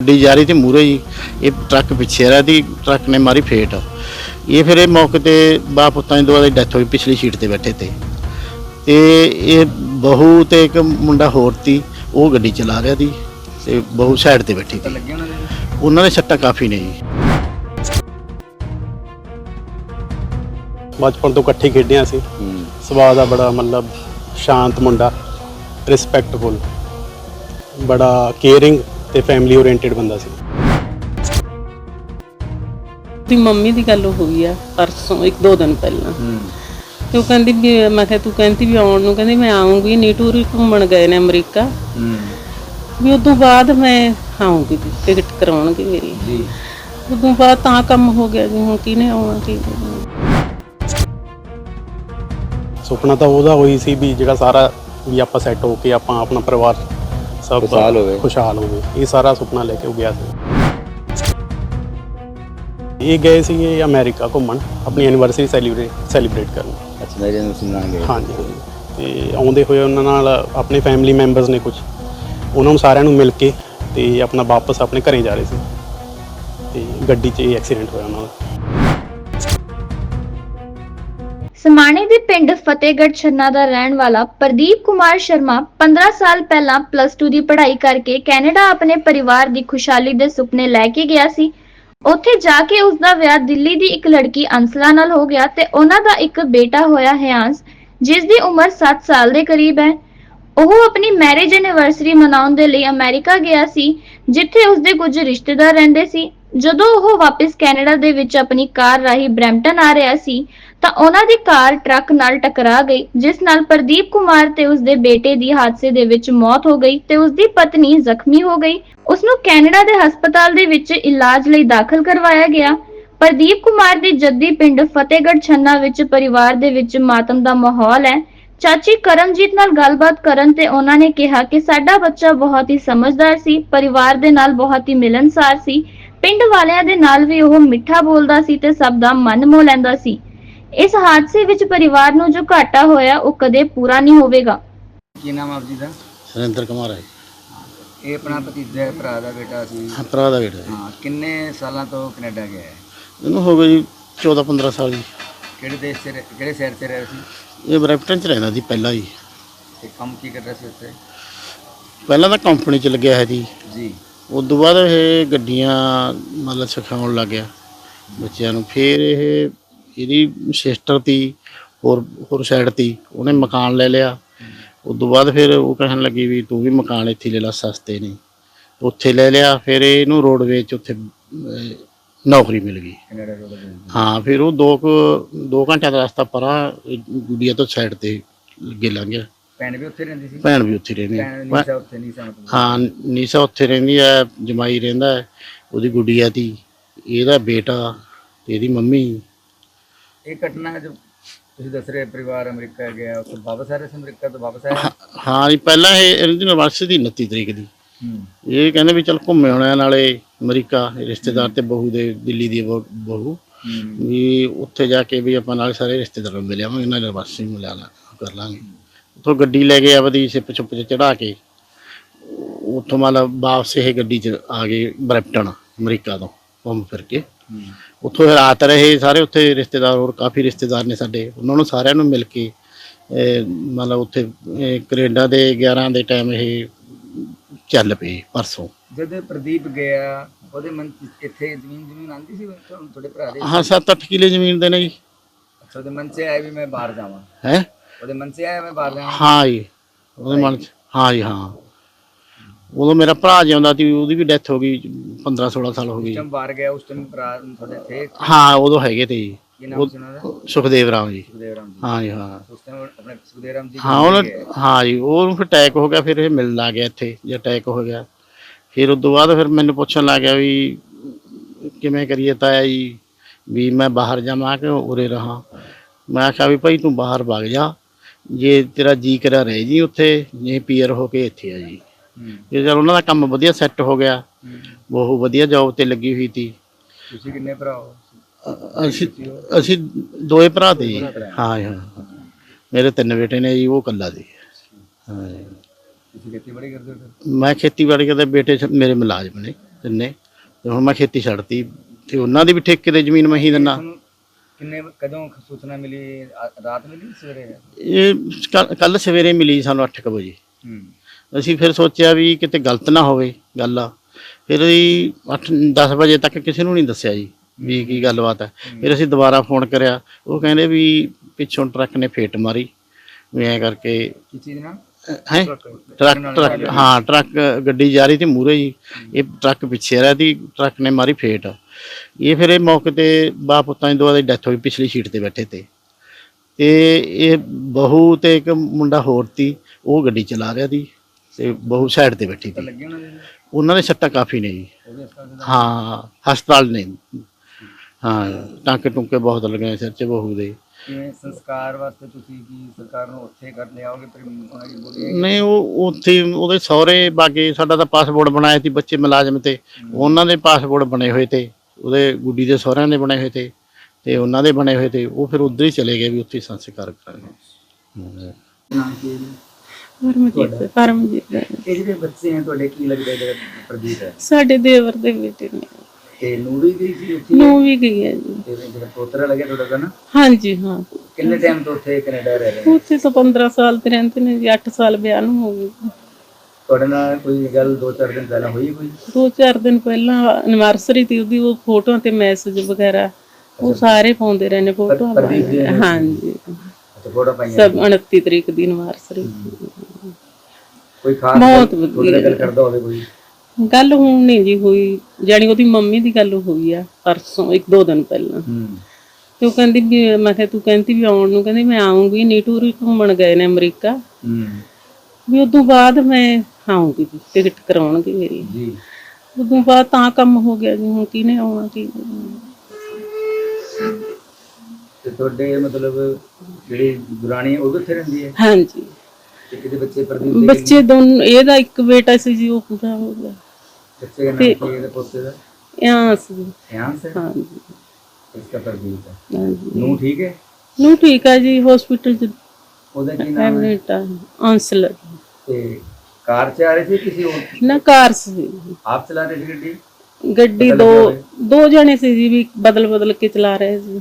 ਗੱਡੀ ਜਾ ਰਹੀ ਤੇ ਮੂਰੇ ਹੀ ਇਹ ਟਰੱਕ ਪਿੱਛੇ ਆ ਰਿਹਾ ਸੀ ਟਰੱਕ ਨੇ ਮਾਰੀ ਫੇਟ। ਇਹ ਫਿਰ ਇਹ ਮੌਕੇ ਤੇ ਬਾਪ ਪੁੱਤਾਂ ਦੀ ਦੋਵਾਂ ਦੀ ਡੈਥ ਹੋਈ ਪਿਛਲੀ ਸੀਟ ਤੇ ਬੈਠੇ ਤੇ। ਤੇ ਇਹ ਬਹੂ ਤੇ ਇੱਕ ਮੁੰਡਾ ਹੋਰ ਸੀ ਉਹ ਗੱਡੀ ਚਲਾ ਰਿਹਾ ਸੀ ਤੇ ਬਹੂ ਸਾਈਡ ਤੇ ਬੈਠੀ ਸੀ। ਉਹਨਾਂ ਦੇ ਸੱਟਾਂ ਕਾਫੀ ਨੇ ਜੀ। ਬਚਪਨ ਤੋਂ ਇਕੱਠੇ ਖੇਡਿਆ ਸੀ। ਸੁਭਾਅ ਦਾ ਬੜਾ ਮਤਲਬ ਸ਼ਾਂਤ ਮੁੰਡਾ ਰਿਸਪੈਕਟਫੁਲ ਬੜਾ ਕੇਅਰਿੰਗ ਤੇ ਫੈਮਿਲੀ ਓਰੀਐਂਟਡ ਬੰਦਾ ਸੀ। ਦੀ ਮੰਮੀ ਦੀ ਗੱਲ ਹੋਈ ਆ ਪਰਸੋਂ ਇੱਕ ਦੋ ਦਿਨ ਪਹਿਲਾਂ। ਤੇ ਉਹ ਕਹਿੰਦੀ ਵੀ ਮੈਂ ਕਿਹਾ ਤੂੰ ਕਹਿੰਦੀ ਵੀ ਆਉਣ ਨੂੰ ਕਹਿੰਦੀ ਮੈਂ ਆਉਂਗੀ ਨੀਟੂਰ ਘੁੰਮਣ ਗਏ ਨੇ ਅਮਰੀਕਾ। ਵੀ ਉਦੋਂ ਬਾਅਦ ਮੈਂ ਆਉਂਗੀ ਟਿਕਟ ਕਰਾਉਣਗੇ ਮੇਰੀ। ਜੀ। ਉਦੋਂ ਬਾਅਦ ਤਾਂ ਕੰਮ ਹੋ ਗਿਆ ਜੀ ਹੁਣ ਕਿਹਨੇ ਆਉਣਾ ਕੀ। ਸੁਪਨਾ ਤਾਂ ਉਹਦਾ ਹੋਈ ਸੀ ਵੀ ਜਿਹੜਾ ਸਾਰਾ ਵੀ ਆਪਾਂ ਸੈੱਟ ਹੋ ਕੇ ਆਪਾਂ ਆਪਣਾ ਪਰਿਵਾਰ ਸਭ ਖੁਸ਼ਹਾਲ ਹੋਵੇ। ਖੁਸ਼ਹਾਲ ਹੋਵੇ। ਇਹ ਸਾਰਾ ਸੁਪਨਾ ਲੈ ਕੇ ਉਹ ਗਿਆ ਸੀ। ਇਹ ਗਏ ਸੀਗੇ ਅਮਰੀਕਾ ਘੁੰਮਣ ਆਪਣੀ ਐਨੀਵਰਸਰੀ ਸੈਲੀਬ੍ਰੇਟ ਸੈਲੀਬ੍ਰੇਟ ਕਰਨ। ਅੱਛਾ ਮੇਰੇ ਨੂੰ ਸੁਣਾਂਗੇ ਹਾਂਜੀ ਹਾਂਜੀ। ਤੇ ਆਉਂਦੇ ਹੋਏ ਉਹਨਾਂ ਨਾਲ ਆਪਣੇ ਫੈਮਿਲੀ ਮੈਂਬਰਸ ਨੇ ਕੁਝ ਉਹਨਾਂ ਨੂੰ ਸਾਰਿਆਂ ਨੂੰ ਮਿਲ ਕੇ ਤੇ ਆਪਣਾ ਵਾਪਸ ਆਪਣੇ ਘਰੇ ਜਾ ਰਹੇ ਸੀ। ਤੇ ਗੱਡੀ 'ਚ ਇਹ ਐਕਸੀਡੈਂਟ ਹੋਇਆ ਉਹਨਾਂ ਦਾ। ਸਮਾਣੇ ਦੇ ਪਿੰਡ ਫਤਿਹਗੜ੍ਹ ਛੰਨਾ ਦਾ ਰਹਿਣ ਵਾਲਾ ਪ੍ਰਦੀਪ ਕੁਮਾਰ ਸ਼ਰਮਾ 15 ਸਾਲ ਪਹਿਲਾਂ ਪਲੱਸ 2 ਦੀ ਪੜ੍ਹਾਈ ਕਰਕੇ ਕੈਨੇਡਾ ਆਪਣੇ ਪਰਿਵਾਰ ਦੀ ਖੁਸ਼ਹਾਲੀ ਦੇ ਸੁਪਨੇ ਲੈ ਕੇ ਗਿਆ ਸੀ। ਉੱਥੇ ਜਾ ਕੇ ਉਸ ਦਾ ਵਿਆਹ ਦਿੱਲੀ ਦੀ ਇੱਕ ਲੜਕੀ ਅੰਸਲਾ ਨਾਲ ਹੋ ਗਿਆ ਤੇ ਉਹਨਾਂ ਦਾ ਇੱਕ ਬੇਟਾ ਹੋਇਆ ਹਿਆਂਸ ਜਿਸ ਦੀ ਉਮਰ 7 ਸਾਲ ਦੇ ਕਰੀਬ ਹੈ। ਉਹ ਆਪਣੀ ਮੈਰਿਜ ਐਨੀਵਰਸਰੀ ਮਨਾਉਣ ਦੇ ਲਈ ਅਮਰੀਕਾ ਗਿਆ ਸੀ, ਜਿੱਥੇ ਉਸਦੇ ਕੁਝ ਰਿਸ਼ਤੇਦਾਰ ਰਹਿੰਦੇ ਸੀ। ਜਦੋਂ ਉਹ ਵਾਪਸ ਕੈਨੇਡਾ ਦੇ ਵਿੱਚ ਆਪਣੀ ਕਾਰ ਰਾਹੀਂ ਬਰੈਂਪਟਨ ਆ ਰਿਹਾ ਸੀ ਤਾਂ ਉਹਨਾਂ ਦੀ ਕਾਰ ਟਰੱਕ ਨਾਲ ਟਕਰਾ ਗਈ, ਜਿਸ ਨਾਲ ਪ੍ਰਦੀਪ ਕੁਮਾਰ ਤੇ ਉਸਦੇ ਬੇਟੇ ਦੀ ਹਾਦਸੇ ਦੇ ਵਿੱਚ ਮੌਤ ਹੋ ਗਈ ਤੇ ਉਸਦੀ ਪਤਨੀ ਜ਼ਖਮੀ ਹੋ ਗਈ। ਉਸ ਨੂੰ ਕੈਨੇਡਾ ਦੇ ਹਸਪਤਾਲ ਦੇ ਵਿੱਚ ਇਲਾਜ ਲਈ ਦਾਖਲ ਕਰਵਾਇਆ ਗਿਆ। ਪ੍ਰਦੀਪ ਕੁਮਾਰ ਦੀ ਜੱਦੀ ਪਿੰਡ ਫਤਿਹਗੜ੍ਹ ਛੰਨਾ ਵਿੱਚ ਪਰਿਵਾਰ ਦੇ ਵਿੱਚ ਮਾਤਮ ਦਾ ਮਾਹੌਲ ਹੈ। ਚਾਚੀ ਕਰਮਜੀਤ ਨਾਲ ਗੱਲਬਾਤ ਕਰਨ ਤੇ ਉਹਨਾਂ ਨੇ ਕਿਹਾ ਕਿ ਸਾਡਾ ਬੱਚਾ ਬਹੁਤ ਹੀ ਸਮਝਦਾਰ ਸੀ, ਪਰਿਵਾਰ ਦੇ ਨਾਲ ਬਹੁਤ ਹੀ ਮਿਲਨਸਾਰ ਸੀ। ਪਿੰਡ ਵਾਲਿਆਂ ਦੇ ਨਾਲ ਵੀ ਉਹ ਮਿੱਠਾ ਬੋਲਦਾ ਸੀ ਤੇ ਸਭ ਦਾ ਮਨ ਮੋਹ ਲੈਂਦਾ ਸੀ। ਇਸ ਹਾਦਸੇ ਵਿੱਚ ਪਰਿਵਾਰ ਨੂੰ ਜੋ ਘਾਟਾ ਹੋਇਆ ਉਹ ਕਦੇ ਪੂਰਾ ਨਹੀਂ ਹੋਵੇਗਾ। ਕੀ ਨਾਮ ਆਪ ਜੀ ਦਾ? ਸੁਰਿੰਦਰ ਕੁਮਾਰ ਹੈ ਇਹ ਆਪਣਾ ਭਤੀਜਾ ਭਰਾ ਦਾ ਬੇਟਾ ਸੀ। ਹਾਂ, ਭਰਾ ਦਾ ਬੇਟਾ ਹੈ ਹਾਂ ਕਿੰਨੇ ਸਾਲਾਂ ਤੋਂ ਕੈਨੇਡਾ ਗਿਆ ਹੈ? ਇਹਨੂੰ ਹੋ ਗਏ ਜੀ 14 15 ਸਾਲ ਜੀ। ਕਿਹੜੇ ਦੇਸ਼ 'ਚ ਰਹਿ- ਕਿਹੜੇ ਸ਼ਹਿਰ 'ਚ ਰਹਿ ਸੀ? ਇਹ ਬਰੈਂਪਟਨ ਚ ਰਹਿੰਦਾ ਸੀ ਪਹਿਲਾਂ ਹੀ ਤੇ ਕੰਮ ਕੀ ਕਰਦਾ ਸੀ ਉੱਥੇ? ਪਹਿਲਾਂ ਤਾਂ ਕੰਪਨੀ ਚ ਲੱਗਿਆ ਹੈ ਜੀ। ਜੀ। ਉਸ ਤੋਂ ਬਾਅਦ ਇਹ ਗੱਡੀਆਂ ਮਤਲਬ ਸਿਖਾਉਣ ਲੱਗ ਗਿਆ ਬੱਚਿਆਂ ਨੂੰ। ਫਿਰ ਇਹ ਇਹਦੀ ਸਿਸਟਰ ਤੀ ਹੋਰ ਹੋਰ ਸਾਈਡ ਤੀ ਉਹਨੇ ਮਕਾਨ ਲੈ ਲਿਆ। ਉਸ ਤੋਂ ਬਾਅਦ ਫਿਰ ਉਹ ਕਹਿਣ ਲੱਗੀ ਵੀ ਤੂੰ ਵੀ ਮਕਾਨ ਇੱਥੇ ਲੈ ਲੈ ਸਸਤੇ ਨੇ। ਉੱਥੇ ਲੈ ਲਿਆ ਫਿਰ ਇਹਨੂੰ ਰੋਡਵੇਜ 'ਚ ਉੱਥੇ ਅਹ, ਨੌਕਰੀ ਮਿਲ ਗਈ। ਤੋਂ। ਹਾਂ ਫਿਰ ਉਹ ਦੋ ਕੁ ਦੋ ਘੰਟਿਆਂ ਦਾ ਰਸਤਾ ਪਰਾਂ ਇਹ ਗੁੱਡੀਆ ਤੋਂ ਸਾਈਡ ਤੇ ਅੱਗੇ ਲੰਘ ਗਿਆ। ਭੈਣ ਵੀ ਉੱਥੇ ਰਹਿੰਦੀ ਸੀ? ਭੈਣ ਵੀ ਉੱਥੇ ਰਹਿੰਦੀ ਭੈਣ ਹੈ ਨੀਸਾ ਉੱਥੇ ਨੀਸਾ ਮਤਲਬ। ਹਾਂ ਨੀਸਾ ਉੱਥੇ ਰਹਿੰਦੀ ਹੈ ਜਮਾਈ ਰਹਿੰਦਾ ਹੈ। ਉਹਦੀ ਗੁੱਡੀਆ ਦੀ ਇਹਦਾ ਬੇਟਾ ਤੇ ਇਹਦੀ ਮੰਮੀ। ਇਹ ਘਟਨਾ ਜੋ ਤੁਸੀਂ ਦੱਸ ਰਹੇ ਪਰਿਵਾਰ ਅਮਰੀਕਾ ਗਿਆ ਉੱਥੇ ਵਾਪਸ ਆ ਰਹੇ ਸੀ ਅਮਰੀਕਾ ਤੋਂ ਵਾਪਸ ਆਇਆ ਹਾਂ ਜੀ ਪਹਿਲਾਂ ਇਹ ਇਹਦੀ ਯੂਨੀਵਰਸਿਟੀ 29 ਤਰੀਕ ਦੀ। ਇਹ ਕਹਿੰਦੇ ਵੀ ਚਲ ਘੁੰਮੇ ਆਉਣਾ ਨਾਲੇ ਅਮਰੀਕਾ ਰਿਸ਼ਤੇਦਾਰ ਤੇ ਬਹੂ ਦੇ ਦਿੱਲੀ ਦੀ ਬਹੂ- ਵੀ ਉੱਥੇ ਜਾ ਕੇ ਵੀ ਆਪਾਂ ਨਾਲ ਸਾਰੇ ਰਿਸ਼ਤੇਦਾਰਾਂ ਨੂੰ ਮਿਲ ਆਵਾਂਗੇ ਨਾਲ ਯੂਨੀਵਰਸਿਟੀ ਮਿਲਾ ਲਾ ਕਰ ਲਾਂਗੇ। ਉੱਥੋਂ ਗੱਡੀ ਲੈ ਕੇ ਆਪਦੀ ਸਿੱਪ ਚੁੱਪ ਚ ਚੜਾ ਕੇ ਉੱਥੋਂ ਮਤਲਬ ਵਾਪਸ ਇਹ ਗੱਡੀ ਚ ਆ ਗਏ ਬਰੈਂਪਟਨ ਅਮਰੀਕਾ ਤੋਂ ਘੁੰਮ ਫਿਰ ਕੇ। ਉੱਥੋਂ ਰਾਤ ਰਹੇ ਸਾਰੇ ਉੱਥੇ ਰਿਸ਼ਤੇਦਾਰ ਹੋਰ ਕਾਫੀ ਰਿਸ਼ਤੇਦਾਰ ਨੇ ਸਾਡੇ ਉਹਨਾਂ ਨੂੰ ਸਾਰਿਆਂ ਨੂੰ ਮਿਲ ਕੇ ਮਤਲਬ ਉੱਥੇ ਕੈਨੇਡਾ ਦੇ 11 ਦੇ ਟਾਈਮ ਇਹ ਚੱਲ ਪਏ ਪਰਸੋਂ। ਜਦੋਂ ਪ੍ਰਦੀਪ ਗਿਆ ਉਹਦੇ ਮਨ ਇੱਥੇ ਜ਼ਮੀਨ ਜ਼ਮੀਨ ਆਂਦੀ ਸੀ ਤੁਹਾਡੇ ਭਰਾ ਦੇ? ਹਾਂ 7-8 ਕਿੱਲੇ ਜ਼ਮੀਨ ਦੇ ਨੇ ਜੀ। ਅੱਛਾ ਉਹਦੇ ਮਨ 'ਚ ਆਇਆ ਵੀ ਮੈਂ ਬਾਹਰ ਜਾਵਾਂ। ਹੈ? ਉਹਦੇ ਮਨ 'ਚ ਆਇਆ ਮੈਂ ਬਾਹਰ ਜਾਵਾਂ। ਹਾਂ ਜੀ ਉਹਦੇ ਮਨ ਚ ਹਾਂ ਜੀ ਹਾਂ। ਉਦੋਂ ਮੇਰਾ ਭਰਾ ਜਿਉਂਦਾ ਸੀ ਉਹਦੀ ਵੀ ਡੈਥ ਹੋ ਗਈ 15-16 ਸਾਲ ਹੋ ਗਈ। ਜਦ ਬਾਹਰ ਗਿਆ ਉਸ ਟਾਈਮ ਭਰਾ ਤੁਹਾਡੇ ਥੇ ਹਾਂ ਉਦੋਂ ਹੈਗੇ ਤੇ ਜੀ। ਕੀ ਨਾਮ ਸੀ ਉਹਨਾਂ ਦਾ? ਸੁਖਦੇਵ ਰਾਮ ਜੀ। ਸੁਖਦੇਵ ਰਾਮ ਜੀ। ਹਾਂ ਜੀ ਹਾਂ। ਉਸ ਟਾਈਮ ਆਪਣੇ ਸੁਖਦੇਵ ਰਾਮ ਜੀ ਹਾਂ ਉਹਨਾਂ ਹਾਂ ਜੀ ਉਹਨੂੰ ਫਿਰ ਅਟੈਕ ਹੋ ਗਿਆ ਫਿਰ ਇਹ ਮਿਲਣ ਲੱਗ ਗਿਆ ਇੱਥੇ ਜੇ ਅਟੈਕ ਹੋ ਗਿਆ। ਫਿਰ ਉਸ ਤੋਂ ਬਾਅਦ ਫਿਰ ਮੈਨੂੰ ਪੁੱਛਣ ਲੱਗ ਗਿਆ ਵੀ ਕਿਵੇਂ ਕਰੀਏ ਤਾਇਆ ਜੀ ਵੀ ਮੈਂ ਬਾਹਰ ਜਾਵਾਂ ਕਿ ਉਰੇ ਰਹਾ। ਮੈਂ ਆਖਿਆ ਵੀ ਭਾਈ ਤੂੰ ਬਾਹਰ ਵਗ ਜਾ ਜੇ ਤੇਰਾ ਜੀ ਕਰਿਆ ਰਹਿ ਜੀ ਉੱਥੇ ਜੇ ਪੀਅਰ ਹੋ ਕੇ ਇੱਥੇ ਆ ਜੀ। ਜੇ ਚਲ ਉਹਨਾਂ ਦਾ ਕੰਮ ਵਧੀਆ ਸੈੱਟ ਹੋ ਗਿਆ ਹੂੰ। ਬਹੁਤ ਵਧੀਆ ਜੌਬ ਤੇ ਲੱਗੀ ਹੋਈ ਸੀ। ਤੁਸੀਂ ਕਿੰਨੇ ਭਰਾ ਹੋ? ਅਸੀਂ ਅਸੀਂ ਦੋਏ ਭਰਾ ਤੇ ਜੀ। ਹਾਂ ਜੀ, ਹਾਂ ਮੇਰੇ ਤਿੰਨ ਬੇਟੇ ਨੇ ਜੀ ਉਹ ਕੱਲਾ ਦੀ ਹਾਂ। ਜੀ। ਤੁਸੀਂ ਖੇਤੀਬਾੜੀ ਕਰਦੇ ਹੋ? ਮੈਂ ਖੇਤੀਬਾੜੀ ਕਰਦੇ ਬੇਟੇ ਮੇਰੇ ਮੁਲਾਜ਼ਮ ਨੇ ਤਿੰਨੇ। ਤੇ ਹੁਣ ਮੈਂ ਖੇਤੀ ਛੱਡਤੀ। ਤੇ ਉਹਨਾਂ ਦੀ ਵੀ ਠੇਕੇ ਤੇ ਜ਼ਮੀਨ ਮੈਂ ਹੀ ਦਿੰਨਾ। ਕਿੰਨੇ ਕਦੋਂ ਸੂਚਨਾ ਮਿਲੀ? ਰਾਤ ਮਿਲੀ? ਸਵੇਰੇ? ਇਹ ਕੱਲ ਸਵੇਰੇ ਮਿਲੀ ਸਾਨੂੰ 8:00 ਵਜੇ। ਹੂੰ। ਅਸੀਂ ਫਿਰ ਸੋਚਿਆ ਵੀ ਕਿਤੇ ਗਲਤ ਨਾ ਹੋਵੇ ਗੱਲ ਆ। ਫਿਰ ਅਸੀਂ 8 10 ਵਜੇ ਤੱਕ ਕਿਸੇ ਨੂੰ ਨਹੀਂ ਦੱਸਿਆ ਜੀ ਵੀ ਕੀ ਗੱਲਬਾਤ ਹੈ ਫਿਰ ਅਸੀਂ ਦੁਬਾਰਾ ਫੋਨ ਕਰਿਆ। ਉਹ ਕਹਿੰਦੇ ਵੀ ਪਿੱਛੋਂ ਟਰੱਕ ਨੇ ਫੇਟ ਮਾਰੀ। ਵੀ ਐਂ ਕਰਕੇ ਕੀ ਚੀਜ਼ ਨਾਲ? ਹੈ? ਟਰੱਕ ਟਰੱਕ ਹਾਂ ਟਰੱਕ ਗੱਡੀ ਜਾ ਰਹੀ ਸੀ ਮੂਰੇ ਜੀ। ਇਹ ਟਰੱਕ ਪਿੱਛੇ ਰਿਹਾ ਸੀ ਟਰੱਕ ਨੇ ਮਾਰੀ ਫੇਟ। ਇਹ ਫਿਰ ਇਹ ਮੌਕੇ ਤੇ ਬਾਪ ਪੁੱਤਾਂ ਦੀ ਦੋਵਾਂ ਦੀ ਡੈਥ ਹੋਈ ਪਿਛਲੀ ਸੀਟ ਤੇ ਬੈਠੇ ਤੇ। ਤੇ ਇਹ ਬਹੂ ਤੇ ਇੱਕ ਮੁੰਡਾ ਹੋਰ ਸੀ ਉਹ ਗੱਡੀ ਚਲਾ ਰਿਹਾ ਸੀ। ਤੇ ਬਹੂ ਸਾਈਡ ਤੇ ਬੈਠੀ ਸੀ। ਉਹਨਾਂ ਦੇ ਸੱਟਾਂ ਕਾਫੀ ਨੇ ਜੀ। ਹਾਂ ਹਸਪਤਾਲ ਨੇ। ਹਾਂ ਟਾਂਕੇ ਟੁੰਕੇ ਬਹੁਤ ਲੱਗੇ ਸਿਰ 'ਚ ਬਹੂ ਦੇ। ਕਿਵੇਂ ਸੰਸਕਾਰ ਵਾਸਤੇ ਤੁਸੀਂ ਕੀ ਸਰਕਾਰ ਨੂੰ ਉੱਥੇ ਕਰ ਲਿਆਓਗੇ ਪਰ ਉਹਨਾਂ ਦੀ ਬੋਲੀ ਨਹੀਂ ਉਹ ਉੱਥੇ ਉਹਦੇ ਸਹੁਰੇ ਬਾਗੇ ਸਾਡਾ ਤਾਂ ਪਾਸਪੋਰਟ ਬਣਾਇਆ ਸੀ ਬੱਚੇ ਮੁਲਾਜ਼ਮ ਤੇ। ਉਹਨਾਂ ਦੇ ਪਾਸਪੋਰਟ ਬਣੇ ਹੋਏ ਤੇ ਉਹਦੇ ਗੁੱਡੀ ਦੇ ਸਹੁਰਿਆਂ ਦੇ ਬਣੇ ਹੋਏ ਤੇ ਤੇ ਉਹਨਾਂ ਦੇ ਬਣੇ ਹੋਏ ਤੇ ਉਹ ਫਿਰ ਉਧਰ ਹੀ ਚਲੇ ਗਏ ਵੀ ਉੱਥੇ ਸੰਸਕਾਰ ਕਰਾਂਗੇ? ਪਰਮਜੀਤ ਪਰਮਜੀਤ। ਇਹ ਜਿਹੜੇ ਬੱਚੇ ਹੈ ਤੁਹਾਡੇ ਕੀ ਲੱਗਦਾ ਜਿਹੜਾ ਪ੍ਰਦੀਪ ਹੈ? ਸਾਡੇ ਦੇਵਰ ਦੇ ਬੇਟੇ ਨੇ। ਤੇ ਨੂਰੀ ਗਈ ਸੀ ਉੱਥੇ? ਨੂੰ ਵੀ ਗਈ ਹੈ ਜੀ। ਤੇ ਜਿਹੜਾ ਪੋਤਰਾ ਲੱਗਿਆ ਤੁਹਾਡਾ ਦਾ ਨਾ? ਹਾਂਜੀ ਹਾਂ। ਕਿੰਨੇ ਟਾਈਮ ਤੋਂ ਉੱਥੇ ਕੈਨੇਡਾ ਰਹਿ ਰਹੇ ਨੇ? ਉੱਥੇ ਤਾਂ 15 ਸਾਲ ਤੇ ਰਹਿੰਦੇ ਨੇ ਜੀ 8 ਸਾਲ ਵਿਆਹ ਨੂੰ ਹੋ ਗਏ ਤੁਹਾਡੇ ਨਾਲ ਕੋਈ ਗੱਲ ਦੋ ਚਾਰ ਦਿਨ ਪਹਿਲਾਂ ਹੋਈ ਕੋਈ? ਦੋ ਚਾਰ ਦਿਨ ਪਹਿਲਾਂ ਐਨਵਰਸਰੀ ਤੇ ਉਹਦੀ ਉਹ ਫੋਟੋਆਂ ਤੇ ਮੈਸੇਜ ਵਗੈਰਾ ਉਹ ਸਾਰੇ ਪਾਉਂਦੇ ਰਹੇ ਨੇ ਫੋਟੋਆਂ। ਹਾਂਜੀ। ਅੱਛਾ ਫੋਟੋ ਪਾਈਆਂ ਸਭ 29 ਤਰੀਕ ਦੀ ਐਨਵਰਸਰੀ ਕੋਈ ਖਾਸ ਬਹੁਤ ਗੱਲ- ਵਧੀਆ। ਗੱਲ ਕਰਦਾ ਹੋਵੇ ਕੋਈ? ਗੱਲ ਹੁਣ ਨਹੀਂ ਜੀ ਹੋਈ। ਜਾਣੀ ਉਹਦੀ ਮੰਮੀ ਦੀ ਗੱਲ ਹੋਈ ਆ ਪਰਸੋਂ ਇੱਕ ਦੋ ਦਿਨ ਪਹਿਲਾਂ। ਹੂੰ। ਤੇ ਉਹ ਕਹਿੰਦੀ ਵੀ ਮੈਂ ਕਿਹਾ ਤੂੰ ਕਹਿੰਦੀ ਵੀ ਆਉਣ ਨੂੰ ਕਹਿੰਦੀ ਮੈਂ ਆਉਂਗੀ ਨੀਟੂਰ ਹੀ ਘੁੰਮਣ ਗਏ ਨੇ ਅਮਰੀਕਾ। ਹੂੰ। ਵੀ ਉਦੋਂ ਬਾਅਦ ਮੈਂ ਆਉਂਗੀ ਜੀ, ਟਿਕਟ ਕਰਾਉਣਗੇ ਮੇਰੀ। ਜੀ। ਉਦੋਂ ਬਾਅਦ ਤਾਂ ਕੰਮ ਹੋ ਗਿਆ ਜੀ ਹੁਣ ਕਿਹਨੇ ਆਉਣਾ ਕੀ ਤੇ ਤੁਹਾਡੇ ਮਤਲਬ ਜਿਹੜੀ ਦੁਰਾਣੀ ਹੈ ਉਹ ਉੱਥੇ ਰਹਿੰਦੀ ਹੈ? ਹਾਂਜੀ। ਤੇ ਬੱਚੇ ਪ੍ਰਦੀਪ ਦੇ ਬੱਚੇ ਦੋਨ ਇਹਦਾ ਇੱਕ ਬੇਟਾ ਸੀ ਜੀ ਉਹ ਪੂਰਾ ਹੋ ਗਿਆ। ਬੱਚੇ ਦਾ ਨਾਮ ਕੀ ਹੈ ਇਹਦੇ ਪੋਤੇ ਦਾ? ਇਹਾਂ ਸੀ ਧਿਆਨ ਸੇ ਹਾਂਜੀ। ਇਸका ਪ੍ਰਦੀਪ ਹੈ। ਹਾਂਜੀ। ਨੂੰ ਠੀਕ ਹੈ? ਨੂੰ ਠੀਕ ਆ ਜੀ ਹਸਪੀਟਲ ਚ ਉਹਦਾ ਕੀ ਨਾਮ ਹੈ? ਐਡਮਿਟ ਆ ਅੰਸਲ ਤੇ ਕਾਰ ਚ ਆ ਰਹੇ ਸੀ ਕਿਸੇ ਹੋਰ? ਨਾ ਕਾਰ ਸੀ ਆਪ ਚਲਾ ਰਹੇ ਸੀ ਗੱਡੀ? ਗੱਡੀ ਦੋ ਦੋ ਜਣੇ ਸੀ ਜੀ ਵੀ ਬਦਲ ਬਦਲ ਕੇ ਚਲਾ ਰਹੇ ਸੀ।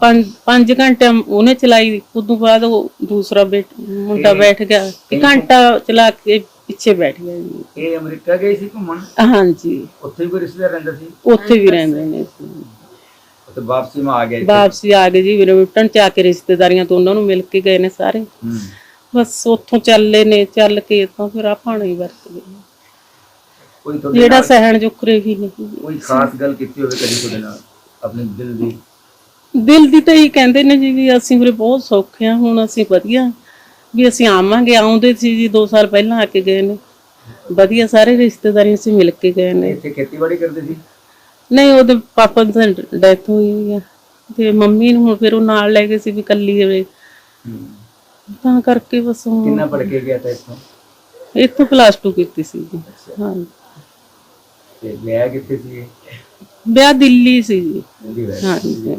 ਪੰਜ ਪੰਜ ਘੰਟੇ ਉਹਨੇ ਚਲਾਈ ਉਦੋਂ ਬਾਅਦ ਉਹ ਦੂਸਰਾ ਬੇਟ ਮੁੰਡਾ ਬੈਠ ਗਿਆ। ਇੱਕ ਘੰਟਾ ਚਲਾ ਕੇ ਪਿੱਛੇ ਬੈਠ ਗਿਆ ਜੀ। ਇਹ ਅਮਰੀਕਾ ਗਏ ਸੀ ਘੁੰਮਣ? ਹਾਂਜੀ। ਉੱਥੇ ਵੀ ਕੋਈ ਰਿਸ਼ਤੇਦਾਰ ਰਹਿੰਦਾ ਸੀ? ਉੱਥੇ ਵੀ ਰਹਿੰਦੇ ਨੇ ਉੱਥੇ ਵਾਪਸੀ ਮੈਂ ਆ ਇੱਥੇ। ਵਾਪਸੀ ਆ ਗਏ ਜੀ ਰਿਟਰਨ ਚ ਆ ਕੇ ਰਿਸ਼ਤੇਦਾਰੀਆਂ ਤੋਂ ਉਹਨਾਂ ਨੂੰ ਮਿਲ ਕੇ ਗਏ ਨੇ ਸਾਰੇ। ਬਸ ਉੱਥੋਂ ਚੱਲੇ ਨੇ ਚੱਲ ਕੇ ਤਾਂ ਫਿਰ ਆਪਾਂ ਨਹੀਂ ਵਰਤ ਗਏ ਕੋਈ ਤੁਹਾਡੇ ਜਿਹੜਾ ਸਹਿਣ ਜੁਕਰੇ ਵੀ ਨਹੀਂ। ਕੋਈ ਖਾਸ ਗੱਲ ਕੀਤੀ ਹੋਵੇ ਕਦੀ ਤੁਹਾਡੇ ਨਾਲ ਆਪਣੇ ਦਿਲ ਦੀ? ਦਿਲ ਦੀ ਤਾਂ ਹੀ ਕਹਿੰਦੇ ਨੇ ਜੀ ਵੀ ਅਸੀਂ ਵੀਰੇ ਬਹੁਤ ਸੌਖੇ ਆ ਹੁਣ ਅਸੀਂ ਵਧੀਆ। ਵੀ ਅਸੀਂ ਆਵਾਂਗੇ ਆਉਂਦੇ ਸੀ ਜੀ 2 ਸਾਲ ਪਹਿਲਾਂ ਆ ਕੇ ਗਏ ਨੇ। ਵਧੀਆ ਸਾਰੇ ਰਿਸ਼ਤੇਦਾਰੀਆਂ ਸੀ ਮਿਲ ਕੇ ਗਏ ਨੇ। ਇੱਥੇ ਖੇਤੀਬਾੜੀ ਕਰਦੇ ਸੀ? ਨਹੀਂ ਉਹਦੇ ਪਾਪਾ ਦੀ ਡੈਥ ਹੋਈ ਹੋਈ ਆ। ਤੇ ਮੰਮੀ ਨੂੰ ਹੁਣ ਫਿਰ ਉਹ ਨਾਲ ਲੈ ਗਏ ਸੀ ਵੀ ਕੱਲੀ ਹੋਵੇ। ਤਾਂ ਕਰਕੇ ਬਸ ਹੁਣ ਕਿੰਨਾ ਪੜ ਕੇ ਗਿਆ ਤਾਂ ਇੱਥੋਂ? ਇੱਥੋਂ ਪਲੱਸ 2 ਕੀਤੀ ਸੀ ਜੀ। ਹਾਂ ਤੇ ਵਿਆਹ ਕਿੱਥੇ ਸੀ ਇਹ? ਵਿਆਹ ਦਿੱਲੀ ਸੀ ਜੀ। ਹਾਂਜੀ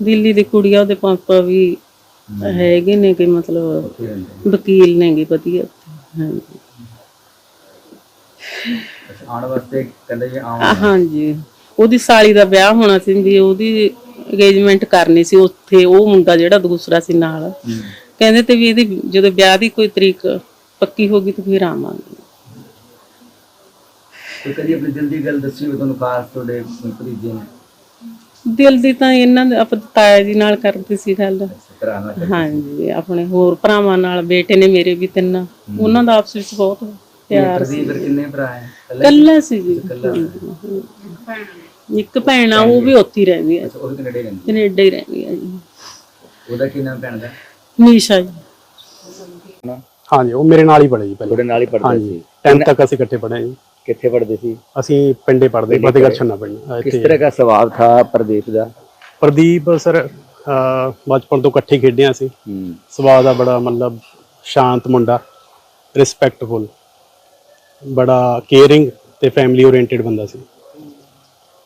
ਦਿੱਲੀ ਦੀ ਕੁੜੀ ਆ ਉਹਦੇ ਪਾਪਾ ਵੀ ਹੈਗੇ ਨੇ ਕਿ ਮਤਲਬ ਵਕੀਲ ਨੇਗੇ ਵਧੀਆ। ਹਾਂਜੀ। ਅੱਛਾ, ਆਉਣ ਵਾਸਤੇ ਕਹਿੰਦੇ ਜੀ ਆਉਂ ਆ, ਹਾਂਜੀ। ਉਹਦੀ ਸਾਲੀ ਦਾ ਵਿਆਹ ਹੋਣਾ ਸੀ ਵੀ ਉਹਦੀ ਅਗੇਜਮੈਂਟ ਕਰਨੀ ਸੀ ਉੱਥੇ ਉਹ ਮੁੰਡਾ ਜਿਹੜਾ ਦੂਸਰਾ ਸੀ ਨਾਲ। ਕਹਿੰਦੇ ਤੇ ਵੀ ਇਹਦੀ ਜਦੋਂ ਵਿਆਹ ਦੀ ਕੋਈ ਤਰੀਕ ਪੱਕੀ ਹੋ ਗਈ ਤਾਂ ਫਿਰ ਆਵਾਂਗੇ। ਤੇ ਕਦੀ ਆਪਣੀ ਦਿਲ ਦੀ ਗੱਲ ਦੱਸੀ ਤੁਹਾਨੂੰ ਖਾਸ ਤੁਹਾਡੇ ਭਤੀਜੇ ਨੇ? ਦਿਲ ਦੀ ਤਾਂ ਇਹਨਾਂ ਦੇ ਆਪਾਂ ਤਾਇਆ ਜੀ ਨਾਲ ਕਰਦੇ ਸੀ ਗੱਲ। ਕਰਾਣਾ ਹਾਂਜੀ ਆਪਣੇ ਹੋਰ ਭਰਾਵਾਂ ਨਾਲ ਬੇਟੇ ਨੇ ਮੇਰੇ ਵੀ ਤਿੰਨ। ਉਹਨਾਂ ਦਾ ਆਪਸ ਵਿੱਚ ਬਹੁਤ ਪਿਆਰ ਸੀ। ਫਿਰ ਕਿੰਨੇ ਭਰਾ ਹੈ? ਇਕੱਲੇ? ਕੱਲਾ ਸੀ ਜੀ। ਇੱਕ ਭੈਣ ਆ ਉਹ ਵੀ ਉੱਥੇ ਹੀ ਰਹਿੰਦੀ ਹੈ। ਅੱਛਾ ਉਹ ਵੀ ਕੈਨੇਡਾ ਹੀ ਰਹਿੰਦੀ ਕੈਨੇਡਾ ਹੀ ਰਹਿੰਦੀ ਹੈ ਜੀ। ਉਹਦਾ ਕੀ ਨਾਮ ਭੈਣ ਦਾ? ਨੀਸ਼ਾ ਜੀ। ਹਾਂਜੀ ਉਹ ਮੇਰੇ ਨਾਲ ਹੀ ਪੜ੍ਹੇ ਜੀ ਪਹਿਲੇ। ਤੁਹਾਡੇ ਨਾਲ ਹੀ ਪੜ੍ਹਦੇ ਹਾਂਜੀ 10th ਤੱਕ ਅਸੀਂ ਇਕੱਠੇ ਪੜ੍ਹੇ ਜੀ। ਕਿੱਥੇ ਪੜਦੇ ਸੀ? ਅਸੀਂ ਪਿੰਡੇ ਪੜਦੇ ਫਤਿਹਗੜ੍ਹ ਛੰਨਾ ਪਿੰਡ ਕਿਸ ਤਰ੍ਹਾਂ ਦਾ ਸੁਭਾਅ ਥਾ ਪ੍ਰਦੀਪ ਦਾ? ਪ੍ਰਦੀਪ ਸਰ ਬਚਪਨ ਤੋਂ ਇਕੱਠੇ ਖੇਡਿਆ ਸੀ। ਸੁਭਾਅ ਦਾ ਬੜਾ ਮਤਲਬ ਸ਼ਾਂਤ ਮੁੰਡਾ ਰਿਸਪੈਕਟਫੁਲ ਬੜਾ ਕੇਅਰਿੰਗ ਤੇ ਫੈਮਿਲੀ ਓਰੀਐਂਟਡ ਬੰਦਾ ਸੀ।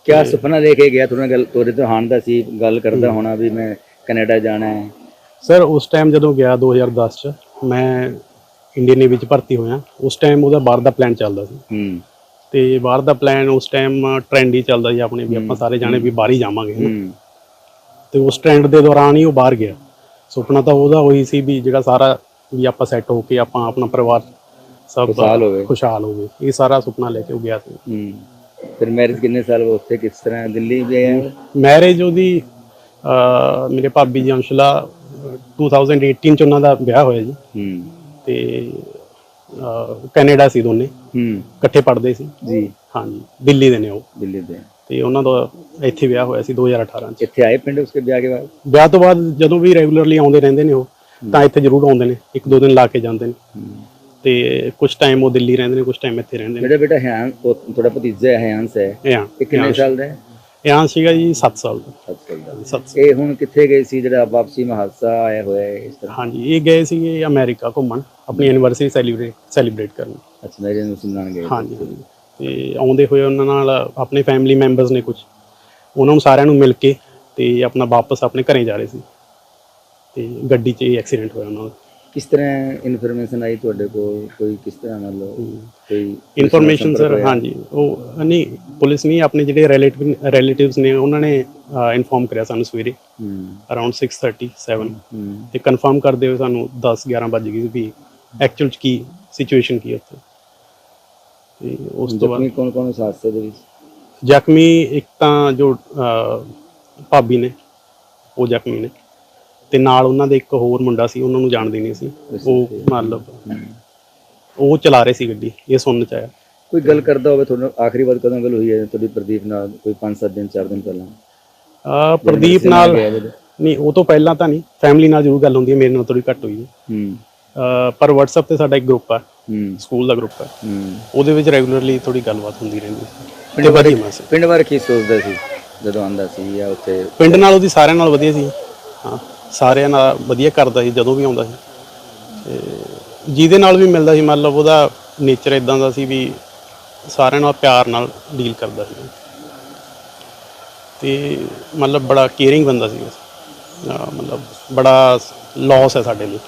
ਕਿਆ ਸੁਪਨਾ ਦੇਖ ਕੇ ਗਿਆ ਤੁਹਾਡੇ ਨਾਲ ਤੋਰੇ ਤੋਂ ਹਾਣ ਦਾ ਸੀ ਗੱਲ ਕਰਦਾ ਹੋਣਾ ਵੀ ਮੈਂ ਕੈਨੇਡਾ ਜਾਣਾ ਹੈ? ਸਰ ਉਸ ਟਾਈਮ ਜਦੋਂ ਗਿਆ 2010 ਚ ਮੈਂ ਇੰਡੀਅਨ ਨੇਵੀ ਚ ਭਰਤੀ ਹੋਇਆ ਉਸ ਟਾਈਮ ਉਹਦਾ ਬਾਹਰ ਦਾ ਪਲਾਨ ਚੱਲਦਾ ਸੀ। ਤੇ ਬਾਹਰ ਦਾ ਪਲਾਨ ਉਸ ਟਾਈਮ ਟ੍ਰੈਂਡ ਹੀ ਚੱਲਦਾ ਸੀ ਆਪਣੇ ਵੀ ਆਪਾਂ ਸਾਰੇ ਜਾਣੇ ਵੀ ਬਾਹਰ ਹੀ ਜਾਵਾਂਗੇ ਹਨਾ। ਹੂੰ। ਤੇ ਉਸ ਟ੍ਰੈਂਡ ਦੇ ਦੌਰਾਨ ਹੀ ਉਹ ਬਾਹਰ ਗਿਆ। ਸੁਪਨਾ ਤਾਂ ਉਹਦਾ ਉਹੀ ਸੀ ਵੀ ਜਿਹੜਾ ਸਾਰਾ ਵੀ ਆਪਾਂ ਸੈੱਟ ਹੋ ਕੇ ਆਪਾਂ ਆਪਣਾ ਪਰਿਵਾਰ ਸਭ ਖੁਸ਼ਹਾਲ ਹੋਵੇ। ਖੁਸ਼ਹਾਲ ਹੋਵੇ। ਇਹ ਸਾਰਾ ਸੁਪਨਾ ਲੈ ਕੇ ਉਹ ਗਿਆ ਸੀ। ਹੂੰ। ਫਿਰ ਮੈਰਿਜ ਕਿੰਨੇ ਸਾਲ ਬਾਅਦ ਉੱਥੇ ਕਿਸ ਤਰ੍ਹਾਂ ਦਿੱਲੀ ਆਏ ਮੈਰਿਜ ਉਹਦੀ ਮੇਰੇ ਭਾਬੀ ਜੀ ਅੰਸ਼ਲਾ ਅਹ, 2018 ਚ ਉਹਨਾਂ ਦਾ ਵਿਆਹ ਹੋਇਆ ਜੀ। ਹੂੰ। ਤੇ ਅਹ, ਕੈਨੇਡਾ ਸੀ ਦੋਨੇ। ਹੂੰ। ਇਕੱਠੇ ਪੜ੍ਹਦੇ ਸੀ। ਜੀ। ਹਾਂਜੀ। ਦਿੱਲੀ ਦੇ ਨੇ ਉਹ। ਦਿੱਲੀ ਦੇ। ਤੇ ਉਹਨਾਂ ਦਾ ਇੱਥੇ ਵਿਆਹ ਹੋਇਆ ਸੀ 2018 ਚ। ਇੱਥੇ ਆਏ ਪਿੰਡ ਉਸਕੇ ਵਿਆਹ ਕੇ ਬਾਅਦ? ਵਿਆਹ ਤੋਂ ਬਾਅਦ ਜਦੋਂ ਵੀ ਰੈਗੂਲਰਲੀ ਆਉਂਦੇ ਰਹਿੰਦੇ ਨੇ ਉਹ ਤਾਂ ਇੱਥੇ ਜ਼ਰੂਰ ਆਉਂਦੇ ਨੇ। ਇੱਕ ਦੋ ਦਿਨ ਲਾ ਕੇ ਜਾਂਦੇ ਨੇ। ਤੇ ਕੁਝ ਟਾਈਮ ਉਹ ਦਿੱਲੀ ਰਹਿੰਦੇ ਨੇ ਕੁਝ ਟਾਈਮ ਇੱਥੇ ਰਹਿੰਦੇ ਨੇ। ਮੇਰਾ ਬੇਟਾ ਹੈਨ ਤੁਹਾਡਾ ਭਤੀਜਾ ਹੈ ਹੈਂਸ ਹੈ ਇਹ ਹਾਂ ਇਹ ਕਿੰਨੇ ਸਾਲ ਦਾ ਹੈ? ਇਹ ਹਾਂ ਸੀਗਾ ਜੀ 7 ਸਾਲ ਦਾ। ਸੱਤ ਸਾਲ ਦਾ। ਸੱਤ ਸਾਲ। ਇਹ ਹੁਣ ਕਿੱਥੇ ਗਏ ਸੀ ਜਿਹੜਾ ਵਾਪਸੀ ਮਾ ਹਾਦਸਾ ਆਇਆ ਹੋਇਆ ਹੈ ਇਸ ਤਰ੍ਹਾਂ? ਹਾਂਜੀ ਇਹ ਗਏ ਸੀਗੇ ਅਮਰੀਕਾ ਘੁੰਮਣ। ਆਪਣੀ ਐਨੀਵਰਸਰੀ ਸੈਲੀਬ੍ਰੇਟ ਸੈਲੀਬ੍ਰੇਟ ਕਰਨ। ਅੱਛਾ ਮੇਰੇ ਨੂੰ ਸੁਣਨ ਗਏ। ਹਾਂਜੀ ਹਾਂਜੀ। ਤੇ ਆਉਂਦੇ ਹੋਏ ਉਹਨਾਂ ਨਾਲ ਆਪਣੇ ਫੈਮਿਲੀ ਮੈਂਬਰਸ ਨੇ ਕੁਝ ਉਹਨਾਂ ਨੂੰ ਸਾਰਿਆਂ ਨੂੰ ਮਿਲ ਕੇ ਤੇ ਆਪਣਾ ਵਾਪਸ ਆਪਣੇ ਘਰੇ ਜਾ ਰਹੇ ਸੀ। ਤੇ ਗੱਡੀ 'ਚ ਐਕਸੀਡੈਂਟ ਹੋਇਆ ਉਹਨਾਂ ਦਾ। ਕਿਸ ਤਰ੍ਹਾਂ ਇਨਫੋਰਮੇਸ਼ਨ ਆਈ ਤੁਹਾਡੇ ਕੋਲ? ਕੋਈ ਕਿਸ ਤਰ੍ਹਾਂ ਮਤਲਬ ਕੋਈ ਇਨਫੋਰਮੇਸ਼ਨ ਸਰ ਹਾਂਜੀ। ਉਹ ਨਹੀਂ ਪੁਲਿਸ ਨਹੀਂ ਆਪਣੇ ਜਿਹੜੇ ਰਿਲੇਟਿਵ ਰਿਲੇਟਿਵਸ ਨੇ ਉਹਨਾਂ ਨੇ ਇਨਫੋਰਮ ਕਰਿਆ ਸਾਨੂੰ ਸਵੇਰੇ। ਅਰਾਊਂਡ 6:37 ਹੂੰ। ਤੇ ਕਨਫਰਮ ਕਰਦੇ ਹੋਏ ਸਾਨੂੰ 10 11 ਵੱਜ ਗਏ ਵੀ ਐਕਚੁਅਲ ਚ ਕੀ ਸਿਚੁਏਸ਼ਨ ਕੀ ਹੈ ਉੱਥੇ? ਤੇ ਉਸ ਤੋਂ ਬਾਅਦ ਕੌਣ ਕੌਣ ਹਾਦਸੇ ਦੇ ਵਿੱਚ? ਜ਼ਖਮੀ ਇੱਕ ਤਾਂ ਜੋ ਭਾਬੀ ਨੇ ਉਹ ਜ਼ਖਮੀ ਨੇ। ਤੇ ਨਾਲ ਉਹਨਾਂ ਦੇ ਇੱਕ ਹੋਰ ਮੁੰਡਾ ਸੀ ਉਹਨਾਂ ਨੂੰ ਜਾਣਦੇ ਨਹੀਂ ਸੀ। ਉਹ ਮਤਲਬ ਉਹ ਚਲਾ ਰਹੇ ਸੀ ਗੱਡੀ ਇਹ ਸੁਣਨ ਚ ਆਇਆ। ਕੋਈ ਗੱਲ ਕਰਦਾ ਹੋਵੇ ਤੁਹਾਨੂੰ ਆਖਰੀ ਵਾਰ ਕਦੋਂ ਗੱਲ ਹੋਈ ਹੈ? ਤੁਹਾਡੀ ਪ੍ਰਦੀਪ ਨਾਲ ਕੋਈ 5-7 ਦਿਨ 4 ਦਿਨ ਪਹਿਲਾਂ? ਅਹ, ਪ੍ਰਦੀਪ ਨਾਲ ਨਹੀਂ ਉਹ ਤੋਂ ਪਹਿਲਾਂ ਤਾਂ ਨਹੀਂ ਫੈਮਿਲੀ ਨਾਲ ਜ਼ਰੂਰ ਗੱਲ ਹੁੰਦੀ ਹੈ ਮੇਰੇ ਨਾਲ ਥੋੜੀ ਘੱਟ ਹੋਈ ਹੈ। ਹੂੰ। ਅਹ, ਪਰ WhatsApp ਤੇ ਸਾਡਾ ਇੱਕ ਗਰੁੱਪ ਹੈ ਹੂੰ। ਸਕੂਲ ਦਾ ਗਰੁੱਪ ਹੈ ਹੂੰ। ਉਹਦੇ ਵਿੱਚ ਰੈਗੂਲਰਲੀ ਥੋੜੀ ਗੱਲਬਾਤ ਹੁੰਦੀ ਰਹਿੰਦੀ ਸੀ। ਵਧੀਆ ਮਾਸ ਪਿੰਡ ਬਾਰੇ ਕੀ ਸੋਚਦਾ ਸੀ ਜਦੋਂ ਆਂਦਾ ਸੀ ਜਾਂ ਉੱਥੇ? ਪਿੰਡ ਨਾਲ ਉਹਦੀ ਸਾਰਿਆਂ ਨਾਲ ਵਧੀਆ ਸੀ। ਹਾਂ ਸਾਰਿਆਂ ਨਾਲ ਵਧੀਆ ਕਰਦਾ ਸੀ ਜਦੋਂ ਵੀ ਆਉਂਦਾ ਸੀ। ਤੇ ਜਿਹਦੇ ਨਾਲ ਵੀ ਮਿਲਦਾ ਸੀ ਮਤਲਬ ਉਹਦਾ ਨੇਚਰ ਇਦਾਂ ਦਾ ਸੀ ਵੀ ਸਾਰਿਆਂ ਨਾਲ ਪਿਆਰ ਨਾਲ ਡੀਲ ਕਰਦਾ ਸੀ। ਤੇ ਮਤਲਬ ਬੜਾ ਕੇਅਰਿੰਗ ਬੰਦਾ ਸੀ ਅਹ ਮਤਲਬ ਬੜਾ ਲਾਸ ਹੈ ਸਾਡੇ ਲਈ।